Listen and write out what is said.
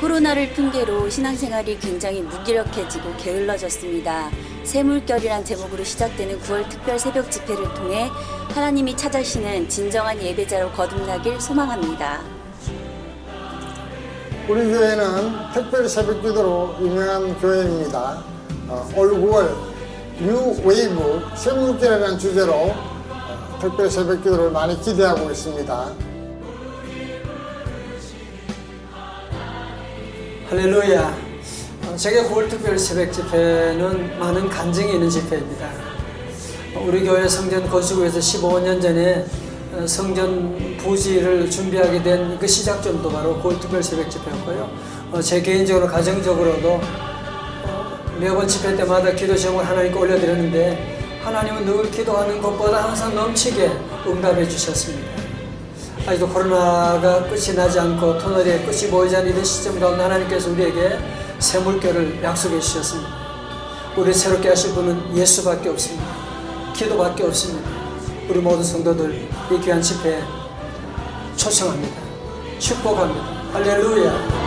코로나를 핑계로 신앙생활이 굉장히 무기력해지고 게을러졌습니다. 새물결이란 제목으로 시작되는 9월 특별 새벽 집회를 통해 하나님이 찾으시는 진정한 예배자로 거듭나길 소망합니다. 우리 교회는 특별 새벽 기도로 유명한 교회입니다. 어, 올 9월 뉴 웨이브 세물길이라는 주제로 어, 특별 새벽 기도를 많이 기대하고 있습니다. 할렐루야. 어, 제게 9월 특별 새벽 집회는 많은 간증이 있는 집회입니다. 어, 우리 교회 성전 건축에서 15년 전에 어, 성전 부지를 준비하게 된 그 시작점도 바로 9월 특별 새벽 집회였고요. 어, 제 개인적으로 가정적으로도 어, 매번 집회 때마다 기도 제목을 하나님께 올려드렸는데 하나님은 늘 기도하는 것보다 항상 넘치게 응답해 주셨습니다. 아직도 코로나가 끝이 나지 않고 터널에 끝이 보이지 않는 이런 시점 가운데 하나님께서 우리에게 새 물결을 약속해 주셨습니다. 우리 새롭게 하실 분은 예수밖에 없습니다. 기도밖에 없습니다. 우리 모든 성도들 이 귀한 집회에 초청합니다. 축복합니다. 할렐루야.